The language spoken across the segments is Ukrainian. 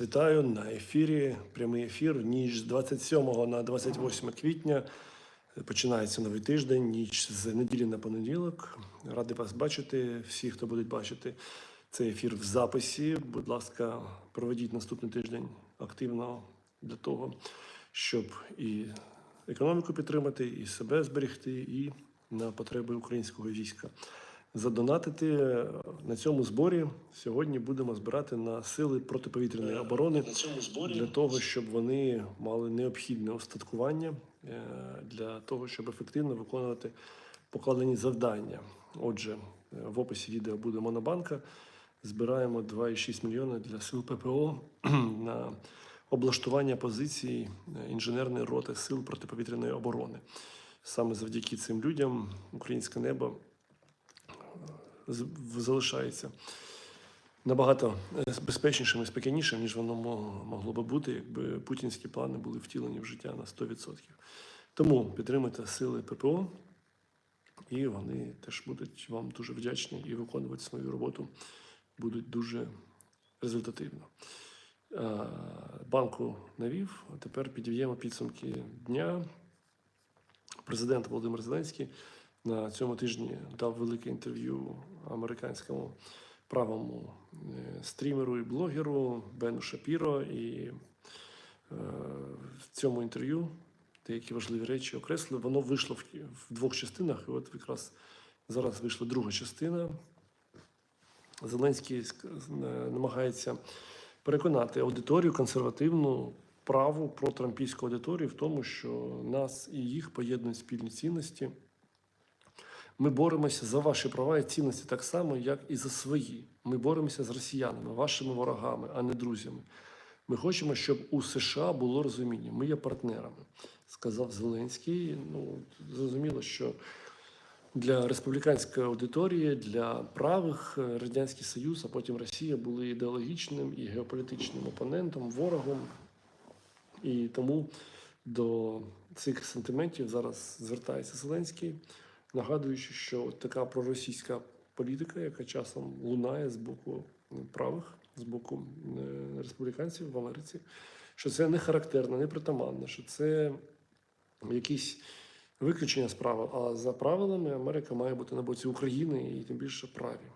Вітаю на ефірі. Прямий ефір. Ніч з 27 на 28 квітня. Починається новий тиждень, ніч з неділі на понеділок. Радий вас бачити. Всі, хто будуть бачити цей ефір в записі. Будь ласка, проведіть наступний тиждень активно для того, щоб і економіку підтримати, і себе зберегти, і на потреби українського війська. Задонатити на цьому зборі сьогодні будемо збирати на сили протиповітряної оборони На цьому зборі для того, щоб вони мали необхідне устаткування е, для того, щоб ефективно виконувати покладені завдання. Отже, е, в описі відео буде монобанка. Збираємо 2,6 мільйони для сил ППО на облаштування позицій е, інженерної роти сил протиповітряної оборони. Саме завдяки цим людям українське небо залишається набагато е, безпечнішим і спокійнішим, ніж воно могло би бути, якби путінські плани були втілені в життя на 100%. Тому підтримуйте сили ППО, і вони теж будуть вам дуже вдячні і виконувати свою роботу будуть дуже результативно. Е, Банку навів, тепер підіб'ємо підсумки дня. Президент Володимир Зеленський на цьому тижні дав велике інтерв'ю американському правому е, стрімеру і блогеру Бену Шапіро. І е, в цьому інтерв'ю деякі важливі речі окреслили. Воно вийшло в, в двох частинах, і от якраз зараз вийшла друга частина. Зеленський е, намагається переконати аудиторію консервативну праву про трампійську аудиторію в тому, що нас і їх поєднують спільні цінності. Ми боремося за ваші права і цінності так само, як і за свої. Ми боремося з росіянами, вашими ворогами, а не друзями. Ми хочемо, щоб у США було розуміння. Ми є партнерами, сказав Зеленський. Ну, зрозуміло, що для республіканської аудиторії, для правих е, Радянський Союз, а потім Росія були ідеологічним і геополітичним опонентом, ворогом. І тому до цих сентиментів зараз звертається Зеленський, нагадуючи, що така проросійська політика, яка часом лунає з боку правих, з боку е, республіканців в Америці, що це не характерно, не притаманно, що це якісь виключення з правил. А за правилами Америка має бути на боці України і тим більше праві.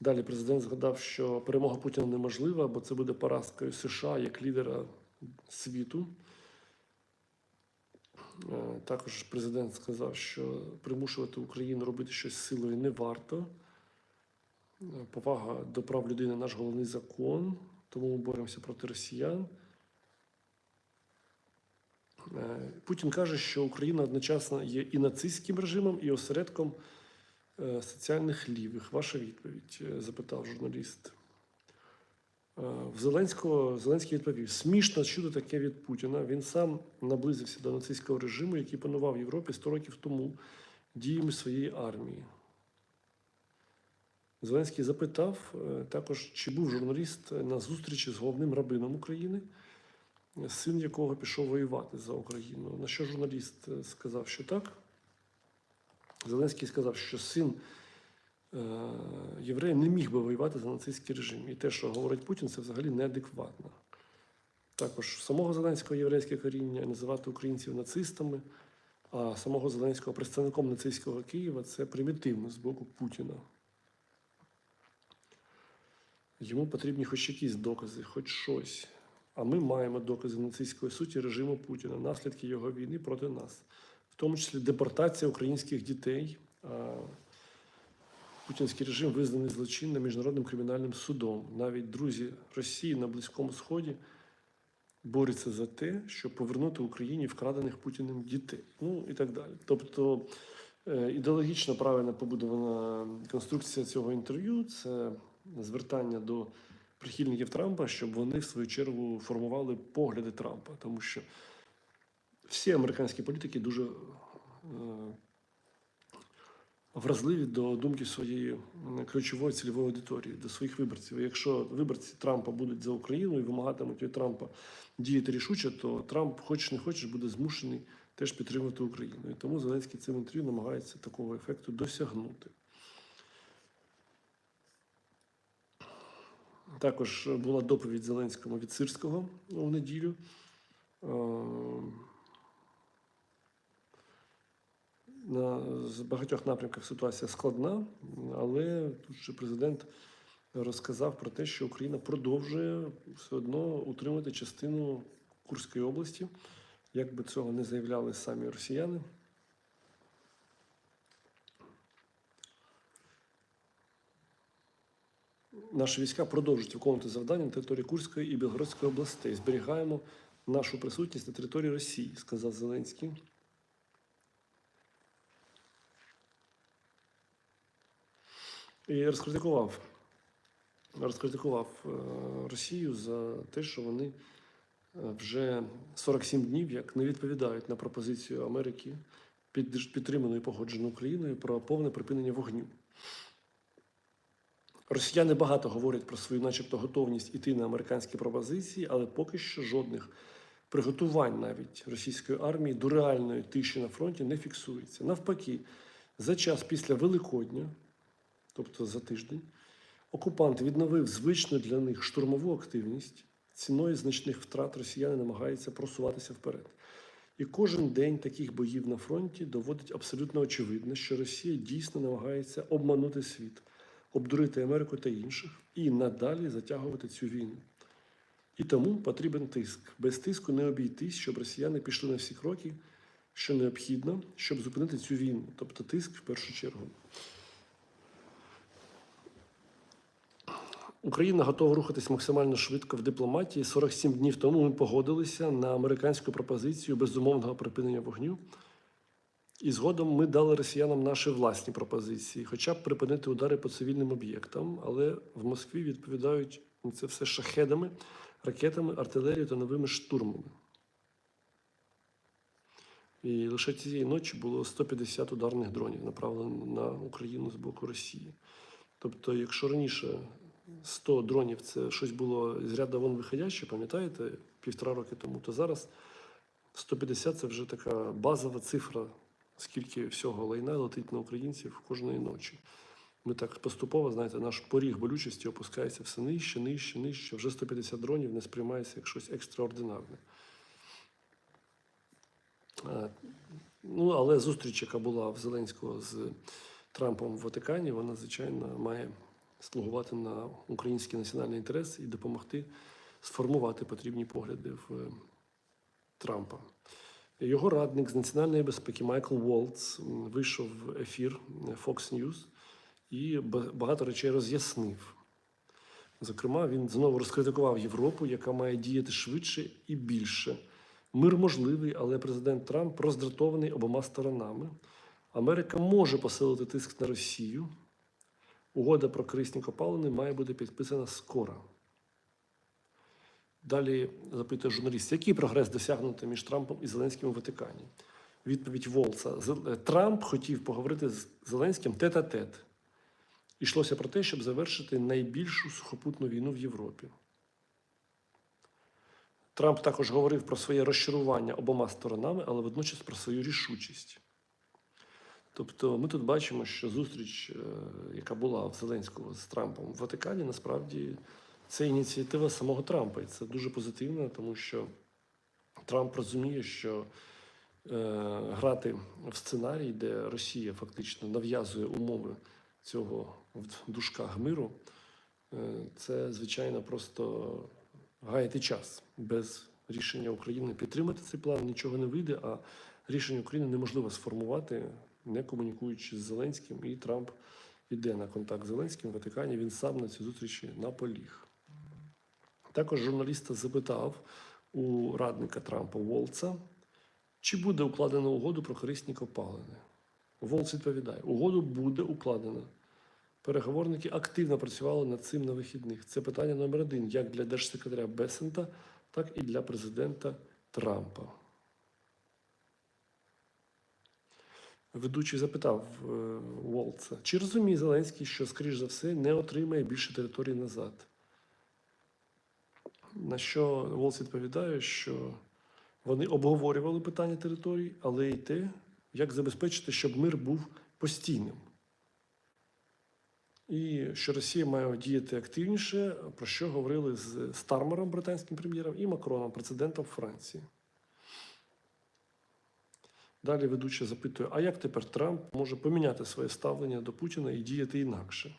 Далі президент згадав, що перемога Путіна неможлива, бо це буде поразкою США як лідера світу. Е, Також президент сказав, що примушувати Україну робити щось силою не варто. Е, Повага до прав людини наш головний закон, тому ми боремося проти росіян. Е, Путін каже, що Україна одночасно є і нацистським режимом, і осередком соціальних лівих. Ваша відповідь? запитав журналіст. Е, Зеленського Зеленський відповів: смішно чути таке від Путіна. Він сам наблизився до нацистського режиму, який панував в Європі 100 років тому діями своєї армії. Зеленський запитав е, також, чи був журналіст на зустрічі з головним рабином України, син якого пішов воювати за Україну. На що журналіст е, сказав, що так. Зеленський сказав, що син е, єврея не міг би воювати за нацистський режим. І те, що говорить Путін, це взагалі неадекватно. Також самого Зеленського єврейське коріння називати українців нацистами, а самого Зеленського представником нацистського Києва це примітивно з боку Путіна. Йому потрібні хоч якісь докази, хоч щось. А ми маємо докази нацистської суті режиму Путіна, наслідки його війни проти нас, в тому числі депортація українських дітей. Путінський режим визнаний злочинним міжнародним кримінальним судом. Навіть друзі Росії на Близькому Сході борються за те, щоб повернути Україні вкрадених Путіним дітей. Ну і так далі. Тобто е, ідеологічно правильно побудована конструкція цього інтерв'ю це звертання до прихильників Трампа, щоб вони в свою чергу формували погляди Трампа, тому що всі американські політики дуже е, вразливі до думки своєї ключової цільової аудиторії, до своїх виборців. Якщо виборці Трампа будуть за Україну і вимагатимуть від Трампа діяти рішуче, то Трамп, хочеш не хочеш, буде змушений теж підтримувати Україну. І тому Зеленський цим інтерв'ю намагається такого ефекту досягнути. Також була доповідь Зеленському від Сирського у неділю. Е, На з багатьох напрямках ситуація складна, але тут же президент розказав про те, що Україна продовжує все одно утримати частину Курської області, як би цього не заявляли самі росіяни. Наші війська продовжують виконувати завдання на території Курської і Білгородської областей. Зберігаємо нашу присутність на території Росії, сказав Зеленський. І розкритикував, розкритикував е, Росію за те, що вони е, вже 47 днів як не відповідають на пропозицію Америки, під, підтриману і погоджену Україною про повне припинення вогню. Росіяни багато говорять про свою, начебто, готовність іти на американські пропозиції, але поки що жодних приготувань навіть російської армії до реальної тиші на фронті не фіксується. Навпаки, за час після Великодня, тобто за тиждень, окупант відновив звичну для них штурмову активність. Ціною значних втрат росіяни намагаються просуватися вперед. І кожен день таких боїв на фронті доводить абсолютно очевидно, що Росія дійсно намагається обманути світ, обдурити Америку та інших і надалі затягувати цю війну. І тому потрібен тиск. Без тиску не обійтись, щоб росіяни пішли на всі кроки, що необхідно, щоб зупинити цю війну. Тобто тиск в першу чергу. Україна готова рухатись максимально швидко в дипломатії. 47 днів тому ми погодилися на американську пропозицію безумовного припинення вогню. І згодом ми дали росіянам наші власні пропозиції, хоча б припинити удари по цивільним об'єктам. Але в Москві відповідають на це все шахедами, ракетами, артилерією та новими штурмами. І лише цієї ночі було 150 ударних дронів, направлено на Україну з боку Росії. Тобто, якщо раніше 100 дронів це щось було з ряду вон виходяще, пам'ятаєте, півтора роки тому, то зараз 150 це вже така базова цифра, скільки всього лайна летить на українців кожної ночі. Ми так поступово, знаєте, наш поріг болючості опускається все нижче, нижче, нижче. Вже 150 дронів не сприймається як щось екстраординарне. Е, Ну, але зустріч, яка була в Зеленського з Трампом в Ватикані, вона, звичайно, має слугувати на український національний інтерес і допомогти сформувати потрібні погляди в е, Трампа. Його радник з національної безпеки Майкл Волц вийшов в ефір Fox News і багато речей роз'яснив. Зокрема, він знову розкритикував Європу, яка має діяти швидше і більше. Мир можливий, але президент Трамп роздратований обома сторонами. Америка може посилити тиск на Росію. Угода про корисні копалини має бути підписана скоро. Далі запитує журналіст, який прогрес досягнуто між Трампом і Зеленським у Ватикані? Відповідь Волца. Трамп хотів поговорити з Зеленським тет-а-тет. Ішлося про те, щоб завершити найбільшу сухопутну війну в Європі. Трамп також говорив про своє розчарування обома сторонами, але водночас про свою рішучість. Тобто ми тут бачимо, що зустріч, е, яка була в Зеленського з Трампом в Ватикані, насправді це ініціатива самого Трампа. І це дуже позитивно, тому що Трамп розуміє, що е, грати в сценарій, де Росія фактично нав'язує умови цього в дужках миру, е, це звичайно просто гаяти час без рішення України підтримати цей план, нічого не вийде. А рішення України неможливо сформувати, не комунікуючи з Зеленським. І Трамп іде на контакт з Зеленським в Ватикані. Він сам на цій зустрічі наполіг. Також журналіста запитав у радника Трампа Волца, чи буде укладено угоду про корисні копалини. Волц відповідає: угоду буде укладено. Переговорники активно працювали над цим на вихідних. Це питання номер один як для держсекретаря Бесента, так і для президента Трампа. Ведучий запитав е, Волца, чи розуміє Зеленський, що, скоріш за все, не отримає більше території назад? На що Волц відповідає, що вони обговорювали питання територій, але й те, як забезпечити, щоб мир був постійним. і що Росія має діяти активніше, про що говорили з Стармером, британським прем'єром, і Макроном, президентом Франції. Далі ведуча запитує: а як тепер Трамп може поміняти своє ставлення до Путіна і діяти інакше?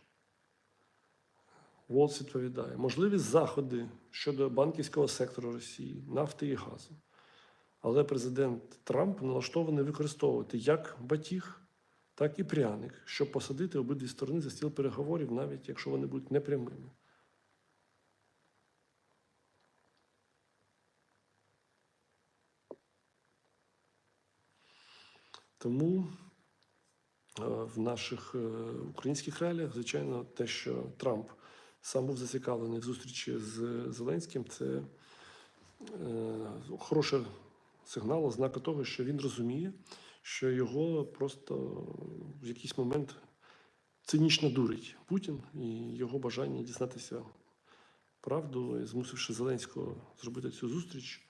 Волц відповідає: можливі заходи щодо банківського сектору Росії, нафти і газу. Але президент Трамп налаштований використовувати як батіг, так і пряник, щоб посадити обидві сторони за стіл переговорів, навіть якщо вони будуть непрямими. Тому е, в наших е, українських реаліях, звичайно, те, що Трамп сам був зацікавлений в зустрічі з Зеленським, це е, хороший сигнал, ознака того, що він розуміє, що його просто в якийсь момент цинічно дурить Путін і його бажання дізнатися правду, змусивши Зеленського зробити цю зустріч,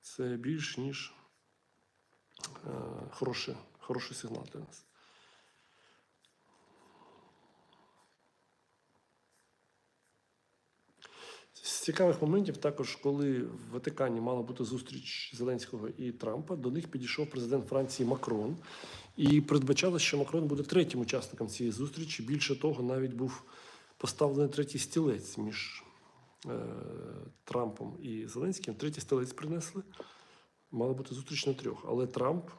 це більш ніж хороший, хороший сигнал для нас. З цікавих моментів також, коли в Ватикані мала бути зустріч Зеленського і Трампа, до них підійшов президент Франції Макрон, і передбачалося, що Макрон буде третім учасником цієї зустрічі. Більше того, навіть був поставлений третій стілець між е, Трампом і Зеленським. Третій стілець принесли. Мала бути зустріч на трьох. Але Трамп,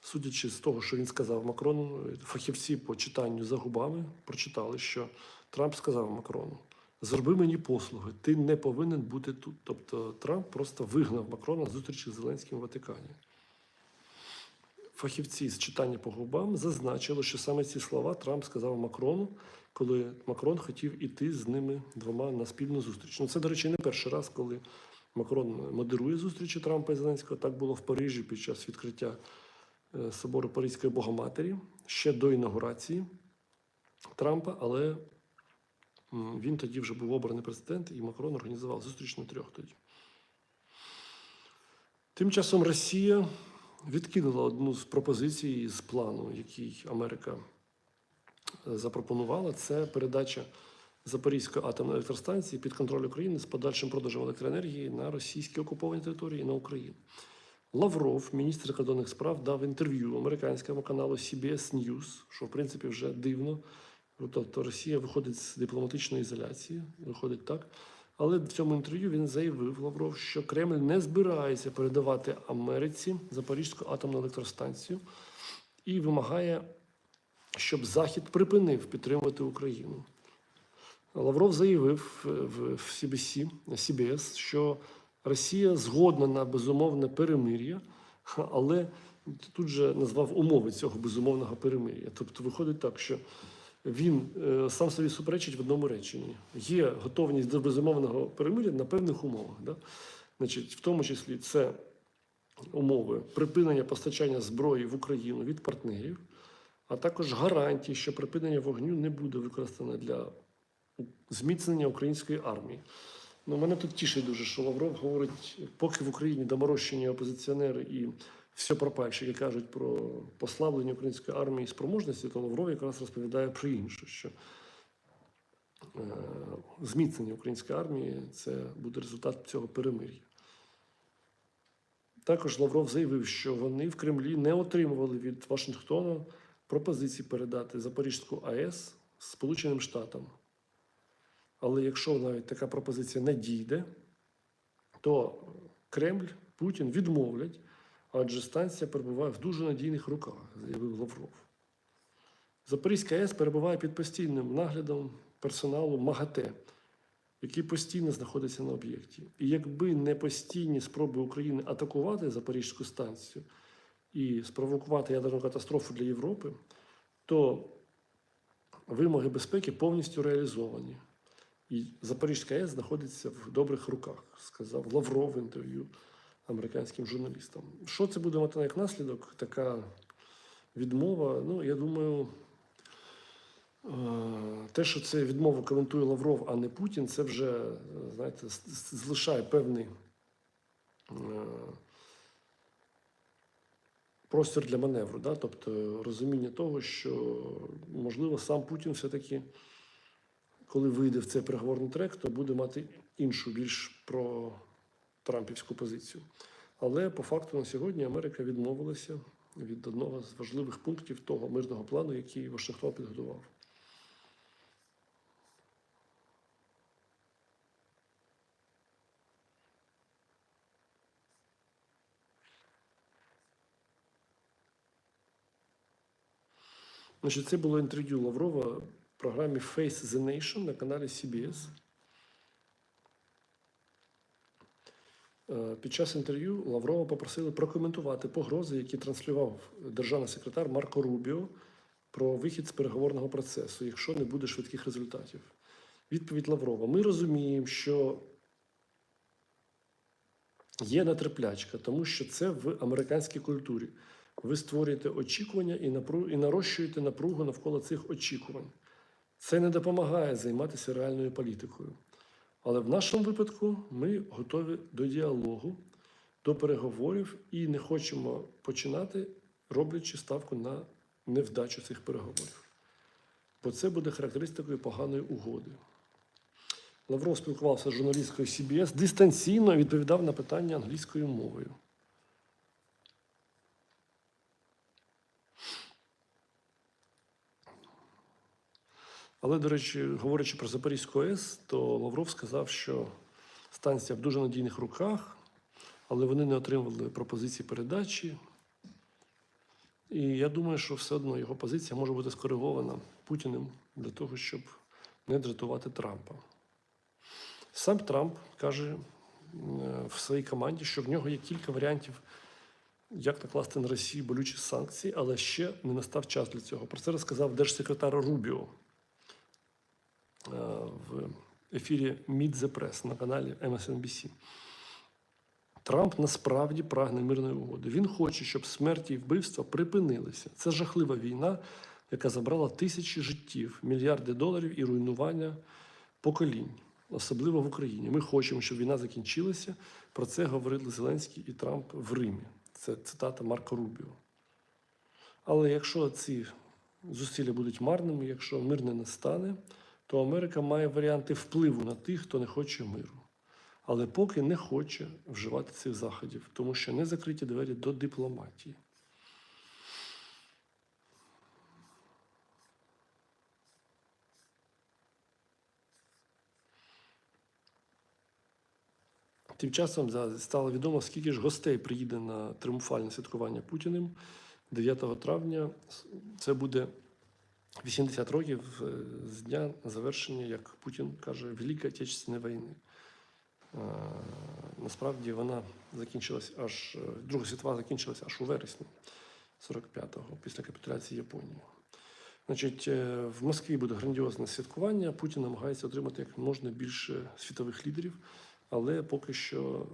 судячи з того, що він сказав Макрону, фахівці по читанню за губами прочитали, що Трамп сказав Макрону. Зроби мені послуги, ти не повинен бути тут. Тобто Трамп просто вигнав Макрона з зустрічі з Зеленським в Ватикані. Фахівці з читання по губам зазначили, що саме ці слова Трамп сказав Макрону, коли Макрон хотів іти з ними двома на спільну зустріч. Ну, це, до речі, не перший раз, коли Макрон модерує зустрічі Трампа і Зеленського. Так було в Парижі під час відкриття е, собору Паризької Богоматері ще до інаугурації Трампа, але Він тоді вже був обраний президент, і Макрон організував зустріч на трьох тоді. Тим часом Росія відкинула одну з пропозицій з плану, який Америка е, запропонувала. Це передача Запорізької атомної електростанції під контроль України з подальшим продажем електроенергії на російські окуповані території і на Україну. Лавров, міністр закордонних справ, дав інтерв'ю американському каналу CBS News, що в принципі вже дивно. Тобто Росія виходить з дипломатичної ізоляції, виходить так. Але в цьому інтерв'ю він заявив Лавров, що Кремль не збирається передавати Америці Запорізьку атомну електростанцію і вимагає, щоб Захід припинив підтримувати Україну. Лавров заявив в в CBC, CBS, що Росія згодна на безумовне перемир'я, але тут же назвав умови цього безумовного перемир'я. Тобто виходить так, що він е, сам собі суперечить в одному реченні. Є готовність до безумовного перемир'я на певних умовах. Да? Значить, в тому числі це умови припинення постачання зброї в Україну від партнерів, а також гарантії, що припинення вогню не буде використане для зміцнення української армії. Ну, мене тут тішить дуже, що Лавров говорить, поки в Україні доморощені опозиціонери і все пропальщики кажуть про послаблення української армії і спроможності, то Лавров якраз розповідає про інше, що е, зміцнення української армії це буде результат цього перемир'я. Також Лавров заявив, що вони в Кремлі не отримували від Вашингтона пропозиції передати Запорізьку АЕС Сполученим Штатам. Але якщо навіть така пропозиція не дійде, то Кремль, Путін відмовлять, адже станція перебуває в дуже надійних руках, заявив Лавров. Запорізька АЕС перебуває під постійним наглядом персоналу МАГАТЕ, який постійно знаходиться на об'єкті. І якби не постійні спроби України атакувати Запорізьку станцію і спровокувати ядерну катастрофу для Європи, то вимоги безпеки повністю реалізовані. І Запорізька АЕС знаходиться в добрих руках, сказав Лавров в інтерв'ю американським журналістам. Що це буде мати як наслідок? Така відмова. Ну, я думаю, е, те, що це відмову коментує Лавров, а не Путін, це вже, е, знаєте, залишає певний е, простір для маневру, да? тобто розуміння того, що можливо сам Путін все-таки, коли вийде в цей переговорний трек, то буде мати іншу, більш про Трампівську позицію. Але по факту на сьогодні Америка відмовилася від одного з важливих пунктів того мирного плану, який Вашингтон підготував. Значить, це було інтерв'ю Лаврова в програмі Face the Nation на каналі CBS. Е, Під час інтерв'ю Лаврова попросили прокоментувати погрози, які транслював державний секретар Марко Рубіо про вихід з переговорного процесу, якщо не буде швидких результатів. Відповідь Лаврова: Ми розуміємо, що є нетерплячка, тому що це в американській культурі. Ви створюєте очікування і, напру... і нарощуєте напругу навколо цих очікувань. Це не допомагає займатися реальною політикою. Але в нашому випадку ми готові до діалогу, до переговорів і не хочемо починати, роблячи ставку на невдачу цих переговорів. Бо це буде характеристикою поганої угоди. Лавров спілкувався з журналісткою CBS, дистанційно відповідав на питання англійською мовою. Але, до речі, говорячи про Запорізьку АЕС, то Лавров сказав, що станція в дуже надійних руках, але вони не отримували пропозиції передачі. І я думаю, що все одно його позиція може бути скоригована Путіним для того, щоб не дратувати Трампа. Сам Трамп каже е, в своїй команді, що в нього є кілька варіантів, як накласти на Росію болючі санкції, але ще не настав час для цього. Про це розказав держсекретар Рубіо в ефірі Meet the Press на каналі MSNBC. Трамп насправді прагне мирної угоди. Він хоче, щоб смерті і вбивства припинилися. Це жахлива війна, яка забрала тисячі життів, мільярди доларів і руйнування поколінь, особливо в Україні. Ми хочемо, щоб війна закінчилася. Про це говорили Зеленський і Трамп в Римі. Це цитата Марко Рубіо. Але якщо ці зусилля будуть марними, якщо мир не настане, то Америка має варіанти впливу на тих, хто не хоче миру. Але поки не хоче вживати цих заходів, тому що не закриті двері до дипломатії. Тим часом стало відомо, скільки ж гостей приїде на тріумфальне святкування Путіним 9 травня. Це буде 80 років е, з дня завершення, як Путін каже, Великої Отечественної війни. Е, Насправді вона закінчилась аж е, Друга світова закінчилась аж у вересні 45-го, після капітуляції Японії. Значить, в Москві буде грандіозне святкування. Путін намагається отримати як можна більше світових лідерів, але поки що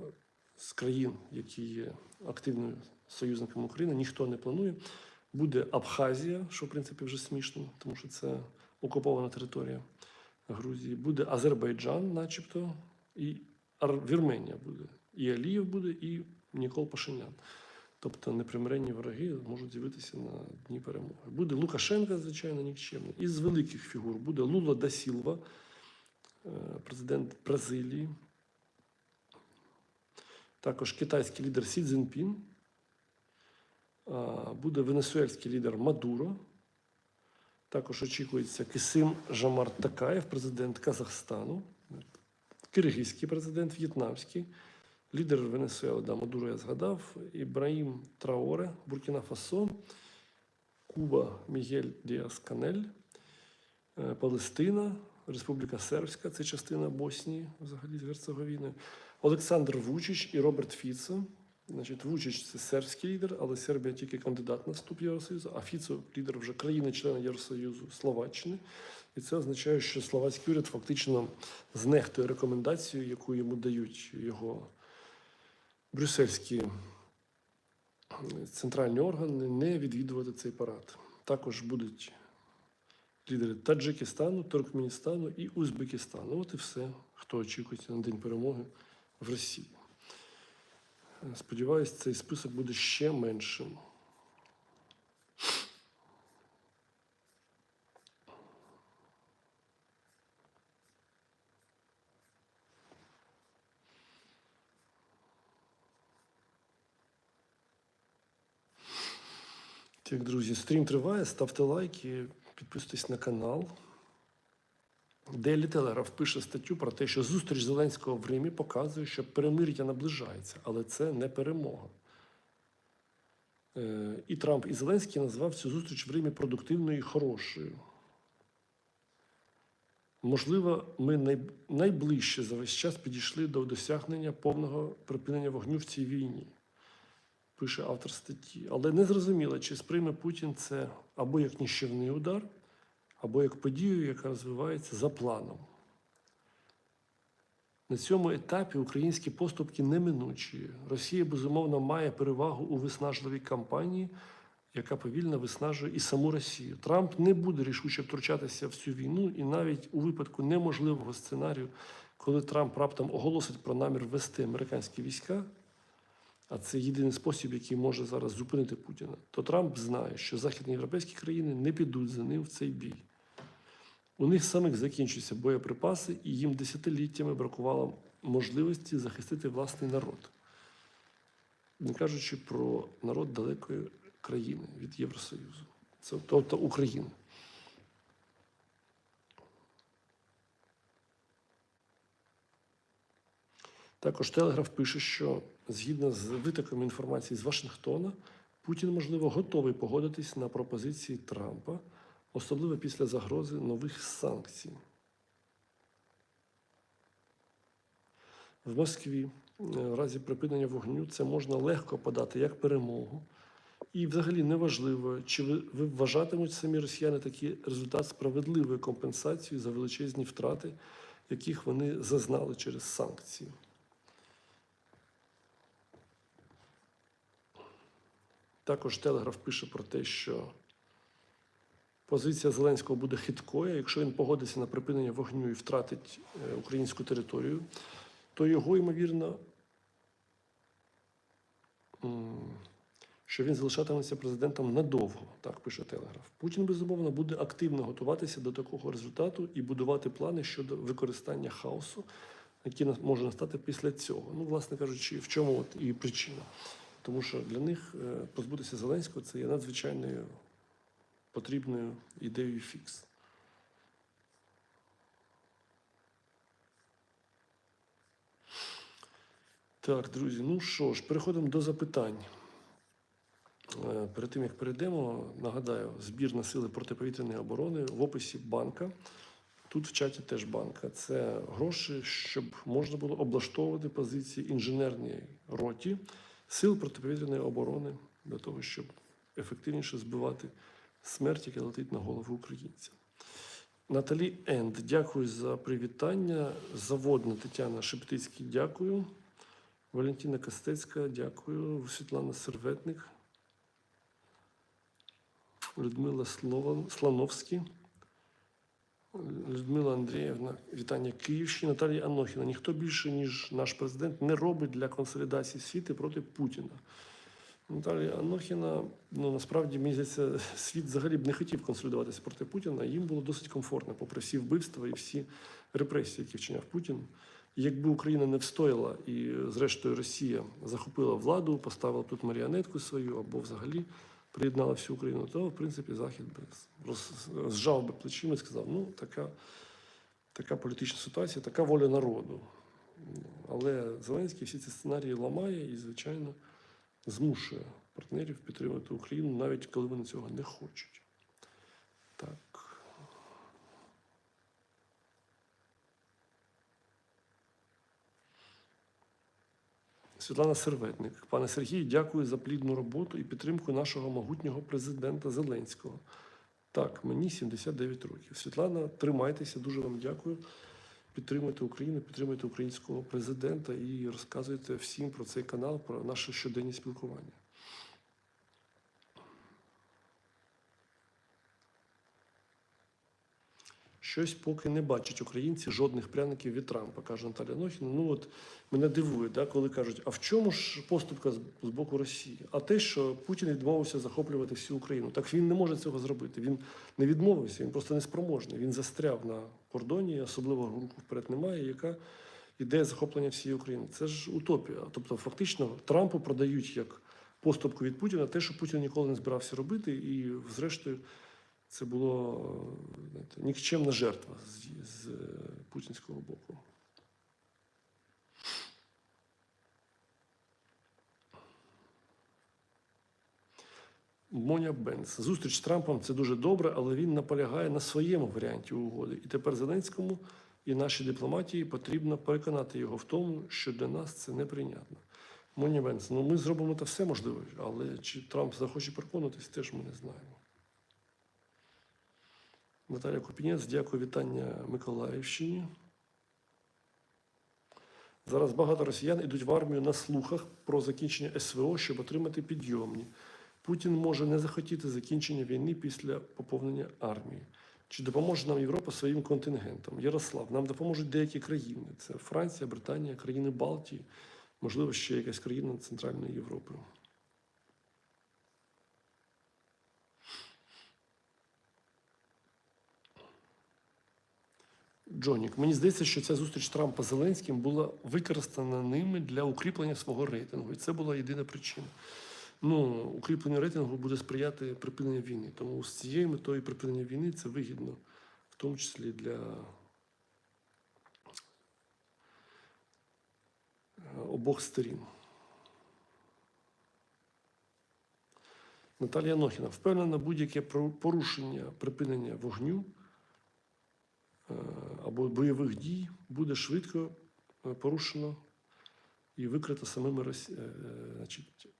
з країн, які є активними союзниками України, ніхто не планує. Буде Абхазія, що в принципі вже смішно, тому що це окупована територія Грузії. Буде Азербайджан, начебто, і Вірменія буде. І Алієв буде, і Нікол Пашинян. Тобто непримиренні вороги можуть з'явитися на дні перемоги. Буде Лукашенко, звичайно, нікчемний. Із великих фігур буде Лула да Сілва, е, президент Бразилії. Також китайський лідер Сі Цзіньпін. А, Буде венесуельський лідер Мадуро. Також очікується Кисим Жамар Такаєв, президент Казахстану, киргизький президент, в'єтнамський, лідер Венесуели, да, Мадуро я згадав, Ібраїм Траоре, Буркіна Фасо, Куба Мігель Діас Канель, е, Палестина, Республіка Сербська, це частина Боснії, взагалі з Герцеговіною, Олександр Вучич і Роберт Фіцо. Значить, Вучич це сербський лідер, але Сербія тільки кандидат на вступ Євросоюзу, а Фіцо лідер вже країни-члена Євросоюзу Словаччини. І це означає, що словацький уряд фактично знехтує рекомендацію, яку йому дають його брюссельські центральні органи, не відвідувати цей парад. Також будуть лідери Таджикистану, Туркменістану і Узбекистану. От і все, хто очікується на День перемоги в Росії. Сподіваюсь, цей список буде ще меншим. Так, друзі, стрім триває, ставте лайки, підписуйтесь на канал. Дейлі Телеграф пише статтю про те, що зустріч Зеленського в Римі показує, що перемир'я наближається, але це не перемога. Е, І Трамп і Зеленський назвав цю зустріч в Римі продуктивною і хорошою. Можливо, ми найближче за весь час підійшли до досягнення повного припинення вогню в цій війні, пише автор статті. Але не зрозуміло, чи сприйме Путін це або як ніщівний удар, або як подію, яка розвивається за планом. На цьому етапі українські поступки неминучі. Росія, безумовно, має перевагу у виснажливій кампанії, яка повільно виснажує і саму Росію. Трамп не буде рішуче втручатися в цю війну, і навіть у випадку неможливого сценарію, коли Трамп раптом оголосить про намір ввести американські війська, а це єдиний спосіб, який може зараз зупинити Путіна, то Трамп знає, що західноєвропейські країни не підуть за ним в цей бій. У них самих закінчуються боєприпаси, і їм десятиліттями бракувало можливості захистити власний народ. Не кажучи про народ далекої країни від Євросоюзу, це тобто України. Також Телеграф пише, що згідно з витоком інформації з Вашингтона, Путін, можливо, готовий погодитись на пропозиції Трампа, особливо після загрози нових санкцій. В Москві е, в разі припинення вогню це можна легко подати як перемогу. І взагалі неважливо, чи ви, вважатимуть самі росіяни такий результат справедливої компенсації за величезні втрати, яких вони зазнали через санкції. Також Телеграф пише про те, що позиція Зеленського буде хиткою. Якщо він погодиться на припинення вогню і втратить е, українську територію, то його, ймовірно, що він залишатиметься президентом надовго, так пише Телеграф. Путін, безумовно, буде активно готуватися до такого результату і будувати плани щодо використання хаосу, який може настати після цього. Ну, власне кажучи, в чому от і причина. Тому що для них е, позбутися Зеленського це є надзвичайною потрібною ідеєю фікс. Так, друзі, ну що ж, переходимо до запитань. Е, Перед тим як перейдемо, нагадаю, збір на сили протиповітряної оборони в описі банка. Тут в чаті теж банка. Це гроші, щоб можна було облаштовувати позиції інженерній роті сил протиповітряної оборони для того, щоб ефективніше збивати смерть, яка летить на голову українцям. Наталі Енд, дякую за привітання. Заводна Тетяна Шептицький, дякую. Валентина Костецька, дякую. Світлана Серветник. Людмила Слован, Слановський. Людмила Андріївна, вітання Київщина, Наталія Анохіна. Ніхто більше, ніж наш президент, не робить для консолідації світу проти Путіна. Наталія Анохіна, ну насправді мені здається, світ взагалі б не хотів консолідуватися проти Путіна. Їм було досить комфортно, попри всі вбивства і всі репресії, які вчиняв Путін. Якби Україна не встояла і, зрештою, Росія захопила владу, поставила тут маріонетку свою або взагалі приєднала всю Україну, то в принципі Захід би роз- зжав би плечима і сказав: ну, така, така політична ситуація, така воля народу. Але Зеленський всі ці сценарії ламає і, звичайно, змушує партнерів підтримувати Україну, навіть коли вони цього не хочуть. Так. Світлана Серветник. Пане Сергію, дякую за плідну роботу і підтримку нашого могутнього президента Зеленського. Так, мені 79 років. Світлана, тримайтеся, дуже вам дякую. Підтримуйте Україну, підтримуйте українського президента і розказуйте всім про цей канал, про наше щоденне спілкування. Щось поки не бачать українці жодних пряників від Трампа, каже Наталя Нохіна. Ну от мене дивує, да, коли кажуть, а в чому ж поступка з, з боку Росії? А те, що Путін відмовився захоплювати всю Україну. Так він не може цього зробити. Він не відмовився, він просто неспроможний. Він застряв на кордоні, особливо руху вперед немає, яка ідея захоплення всієї України. Це ж утопія. Тобто, фактично, Трампу продають як поступку від Путіна, те, що Путін ніколи не збирався робити, і, зрештою, це було знаєте, нікчемна жертва з, з е, путінського боку. Моня Бенц. Зустріч з Трампом це дуже добре, але він наполягає на своєму варіанті угоди. І тепер Зеленському і нашій дипломатії потрібно переконати його в тому, що для нас це неприйнятно. Моня Бенц, ну ми зробимо те все можливе, але чи Трамп захоче переконатись, теж ми не знаємо. Наталя Купінець, дякую, вітання Миколаївщині. Зараз багато росіян йдуть в армію на слухах про закінчення СВО, щоб отримати підйомні. Путін може не захотіти закінчення війни після поповнення армії. Чи допоможе нам Європа своїм контингентом? Ярослав, нам допоможуть деякі країни. Це Франція, Британія, країни Балтії, можливо, ще якась країна Центральної Європи. Джонік, мені здається, що ця зустріч Трампа з Зеленським була використана ними для укріплення свого рейтингу. І це була єдина причина. Ну, укріплення рейтингу буде сприяти припиненню війни. Тому з цією метою припинення війни це вигідно, в тому числі для е, обох сторін. Наталія Нохіна впевнена, будь-яке порушення припинення вогню е, або бойових дій буде швидко е, порушено і викрито самими значить,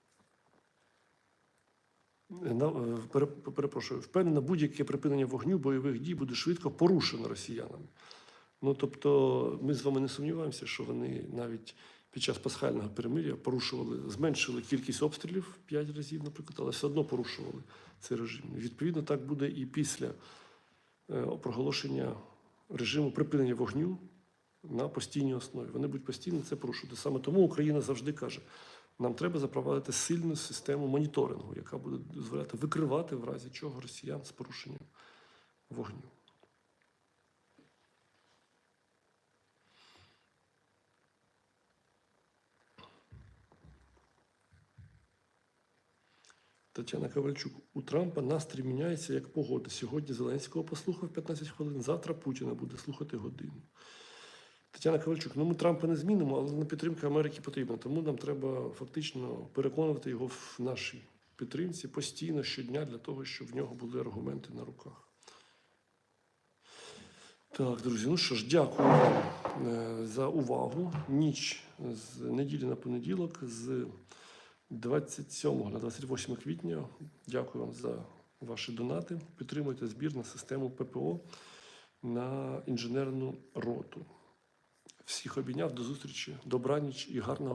перепрошую, впевнена, будь-яке припинення вогню бойових дій буде швидко порушено росіянами. Ну тобто, ми з вами не сумніваємося, що вони навіть під час пасхального перемир'я порушували, зменшили кількість обстрілів 5 разів, наприклад, але все одно порушували цей режим. Відповідно, так буде і після е, проголошення режиму припинення вогню на постійній основі. Вони будуть постійно це порушувати. Саме тому Україна завжди каже: нам треба запровадити сильну систему моніторингу, яка буде дозволяти викривати в разі чого росіян з порушенням вогню. Тетяна Ковальчук. У Трампа настрій міняється як погода. Сьогодні Зеленського послухав 15 хвилин, завтра Путіна буде слухати годину. Тетяна Ковальчук, ну ми Трампа не змінимо, але на підтримку Америки потрібна. Тому нам треба фактично переконувати його в нашій підтримці постійно щодня для того, щоб в нього були аргументи на руках. Так, друзі, ну що ж, дякую е, за увагу. Ніч з неділі на понеділок, з 27 на 28 квітня. Дякую вам за ваші донати. Підтримуйте збір на систему ППО на інженерну роту. Всіх обійняв до зустрічі, добраніч і гарного.